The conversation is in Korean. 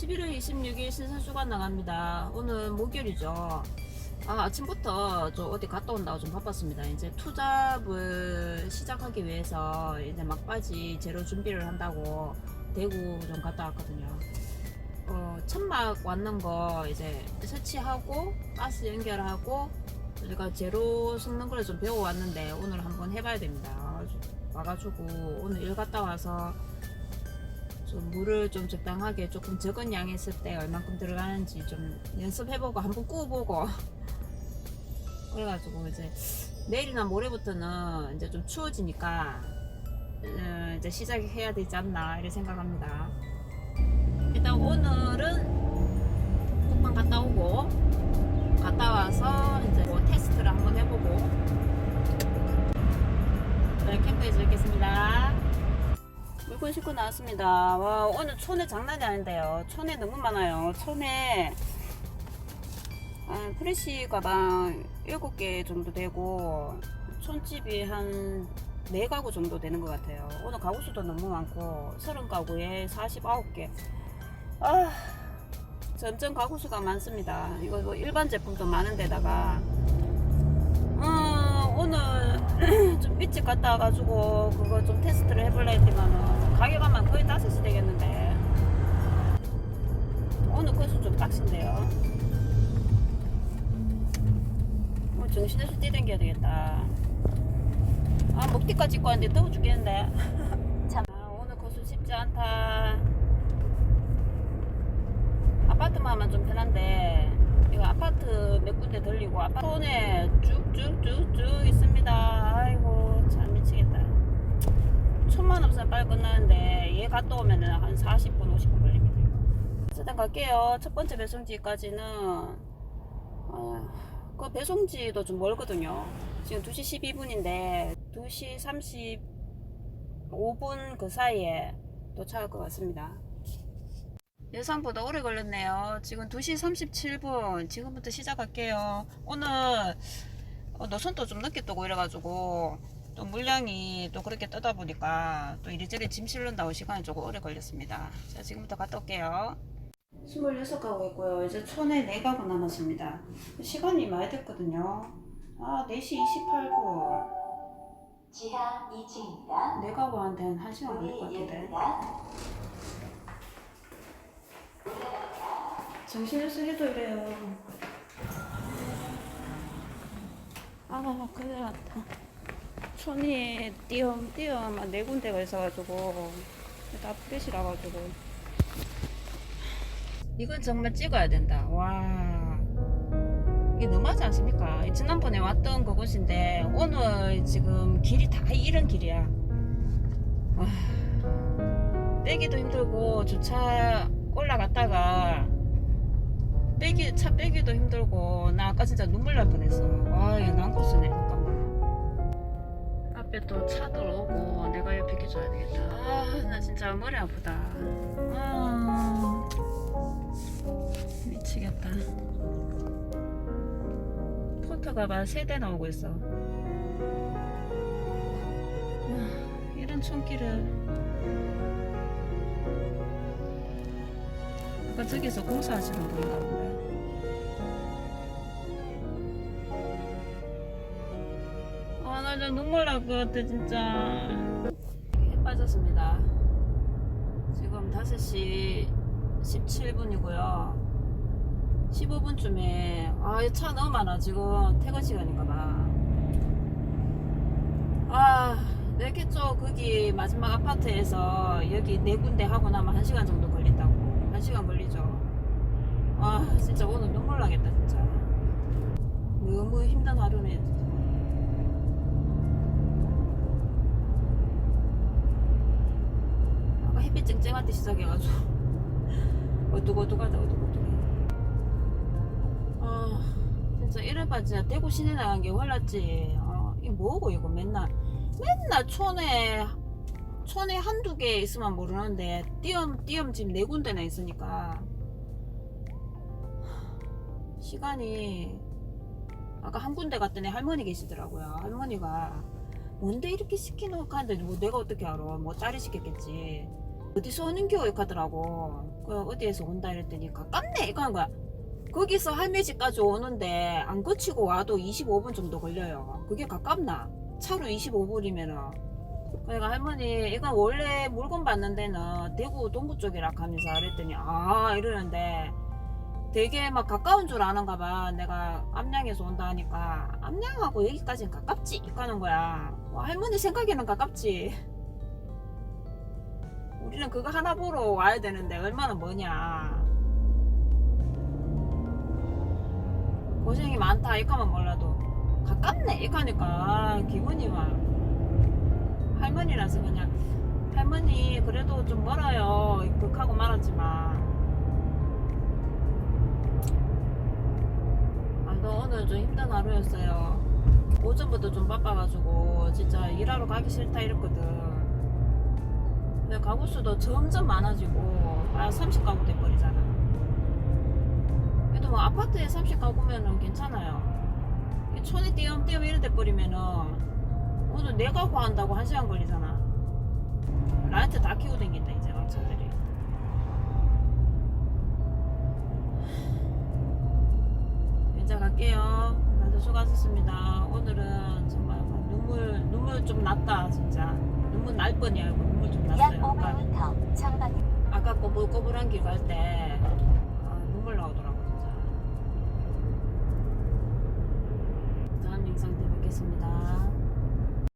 11월 26일 신선주간 나갑니다. 오늘 목요일이죠. 아, 아침부터 저 어디 갔다 온다고 좀 바빴습니다. 이제 투잡을 시작하기 위해서 이제 막바지 제로 준비를 한다고 대구 좀 갔다 왔거든요. 어, 천막 왔는 거 이제 설치하고 가스 연결하고 제가 제로 섞는 거를 좀 배워 왔는데 오늘 한번 해봐야 됩니다. 와가지고 오늘 일 갔다 와서 좀 물을 좀 적당하게 조금 적은 양이 있을 때 얼만큼 들어가는지 좀 연습해보고 한번 구워보고 그래가지고 이제 내일이나 모레부터는 이제 좀 추워지니까 어, 이제 시작해야 되지 않나 이렇게 생각합니다. 일단 오늘은 국방 갔다 오고 갔다 와서 이제 뭐 테스트를 한번 해보고 네, 캠프에서 뵙겠습니다. 물건 싣고 나왔습니다. 와, 오늘 촌에 장난이 아닌데요. 촌에 너무 많아요. 촌에 아, 프레시 가방 7개 정도 되고 촌집이 한 4가구 정도 되는 것 같아요. 오늘 가구 수도 너무 많고 30가구에 49개. 아, 점점 가구 수가 많습니다. 이거 뭐 일반 제품도 많은데다가 어, 오늘 좀 일찍 갔다 와가지고 그거 좀 테스트를 해볼라 했지만은 가격 아마 거의 5시 되겠는데. 오늘 코스 좀 빡신데요. 뭐 정신없이 뛰댕겨야 되겠다. 아 목뒤까지 입고 왔는데 더워 죽겠는데. 참. 아, 오늘 코스 쉽지 않다. 아파트만만 좀 편한데 이거 아파트 몇 군데 들리고 아파트 손에 쭉쭉쭉쭉 있습니다. 아이고 참 미치겠다. 천만 없으면 빨리 끝나는데 얘 갔다 오면은 한 40분 50분 걸립니다. 일단 갈게요. 첫 번째 배송지까지는 아, 그 배송지도 좀 멀거든요. 지금 2시 12분인데 2시 35분 그 사이에 도착할 것 같습니다. 예상보다 오래 걸렸네요. 지금 2시 37분. 지금부터 시작할게요. 오늘 어, 노선도 좀 늦게 뜨고 이래가지고 또 물량이 또 그렇게 뜨다 보니까 또 이리저리 짐 실른다고 시간이 조금 오래 걸렸습니다. 자, 지금부터 갔다 올게요. 26가구 있고요. 이제 촌에 4가구 남았습니다. 시간이 많이 됐거든요. 아, 4시 28분. 지하 2층입니다. 4가구한테 한 1시간 걸릴 것 같은데. 정신없이 해도 이래요. 아, 큰일 났다. 손이 띄엄띄엄 네 군데가 있어가지고, 다 프레시라가지고. 이건 정말 찍어야 된다. 와. 이게 너무하지 않습니까? 이 지난번에 왔던 그곳인데, 오늘 지금 길이 다 이런 길이야. 와. 빼기도 힘들고, 주차 올라갔다가, 빼기 차 빼기도 힘들고 나 아까 진짜 눈물 날 뻔했어. 와, 얘 난코스네. 잠깐만. 앞에 또 차들 오고 내가 옆에 비켜줘야 되겠다. 아, 나 진짜 머리 아프다. 아, 미치겠다. 포터가 막 세대 나오고 있어. 아, 이런 총기를. 아까 저기서 공사하시는 분인가 본데. 아, 나 진짜 눈물 날 것 같아, 진짜. 해 빠졌습니다. 지금 5시 17분이고요. 15분쯤에, 아, 이차 너무 많아. 지금 퇴근 시간인가 봐. 아, 쪽 거기 마지막 아파트에서 여기 네 군데 하고 나면 한 시간 정도 걸린다고. 한 시간 걸리죠. 아, 진짜 오늘 눈물 나겠다, 진짜. 너무 힘든 하루네. 아까 햇빛 쨍쨍할 때 시작해가지고. 어둑어둑하다, 어둑어둑해. 아, 진짜 이래봐, 진짜 대구 시내 나간 게 헐났지. 아, 이 뭐고, 이거 맨날. 맨날 촌에 촌에 한두 개 있으면 모르는데 띄엄띄엄 지금 네 군데나 있으니까. 시간이 아까 한 군데 갔더니 할머니 계시더라고요. 할머니가 뭔데 이렇게 시키노 하는데 뭐 내가 어떻게 알아? 뭐 짜리 시켰겠지. 어디서 오는 겨 이렇게 하더라고. 그 어디에서 온다 이랬더니 가깝네! 이거 하는 거야. 거기서 할매 집까지 오는데 안 거치고 와도 25분 정도 걸려요. 그게 가깝나? 차로 25분이면은 그러니까 할머니 이건 원래 물건 받는 데는 대구 동구 쪽이라 하면서 그랬더니 아 이러는데 되게 막 가까운 줄 아는가 봐. 내가 암양에서 온다 하니까 암양하고 여기까지는 가깝지? 하는 거야. 와, 할머니 생각에는 가깝지. 우리는 그거 하나 보러 와야 되는데 얼마나 머냐. 고생이 많다 이까만 몰라도. 가깝네 이까니까. 기분이 막 할머니라서 그냥 할머니 그래도 좀 멀어요. 극하고 말았지만. 아너 오늘 좀 힘든 하루였어요. 오전부터 좀 바빠가지고 진짜 일하러 가기 싫다 이랬거든. 근데 가구 수도 점점 많아지고 아 30가구 돼버리잖아. 그래도 뭐 아파트에 30가구면은 괜찮아요. 이 촌에 띄엄띄엄 이래 돼버리면은 오늘 내 가 구 한다고 한 시간 걸리잖아. 라이트 다 켜고 댕긴다 이제 막차들이. 이제 갈게요. 다들 수고하셨습니다. 오늘은 정말 막 눈물 눈물 좀 났다 진짜. 눈물 날 뻔이야. 이거 눈물 좀약 났어요. 아까 500m 전방에 아까 꼬불꼬불한 길 갈 때 아, 눈물 나오더라고 진짜. 다음 영상 때 뵙겠습니다